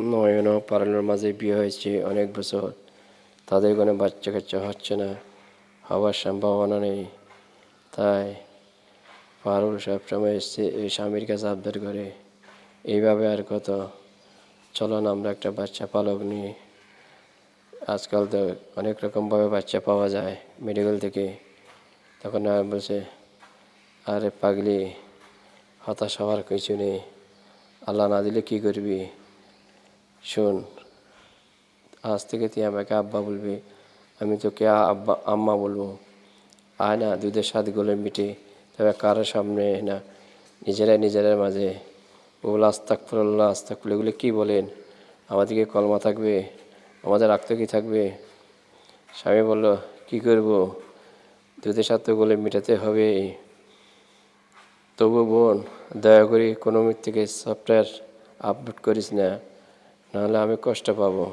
নয়ন ও পারলের মাঝে বিয়ে হয়েছে অনেক বছর। তাদের কোনো বাচ্চা কাচ্চা হচ্ছে না হওয়ার সম্ভাবনা নেই। তাই পারুল সবসময় স্বামীর কাছে আবদার করে। এইভাবে আর কত। চলো না আমরা একটা বাচ্চা পালক নিই। আজকাল তো অনেক রকমভাবে বাচ্চা পাওয়া যায় মেডিকেল থেকে। তখন আর বলছে, আরে পাগলি, হতাশ হওয়ার কিছু নেই। আল্লাহ না দিলে কী করবি? শোন, আজ থেকে তুই আমাকে আব্বা বলবি, আমি তোকে আব্বা, আম্মা বলব। আয় না, দুধের স্বাদ গলে মিটে, তবে কারোর সামনে না, নিজেরাই নিজেদের মাঝে। ওগুলো আস্তাক ফুল্লাহ আস্তাক ফুল এগুলো কী বলেন? আমাদেরকে কলমা থাকবে, আমাদের রাখতে কি থাকবে? স্বামী বলল, কি করব? দুধের তো গলে মেটাতে হবে। তবু বোন, দয়া করে কোনো থেকে সফটওয়্যার আপলোড করিস না। নাহলে আমি কষ্ট পাবো।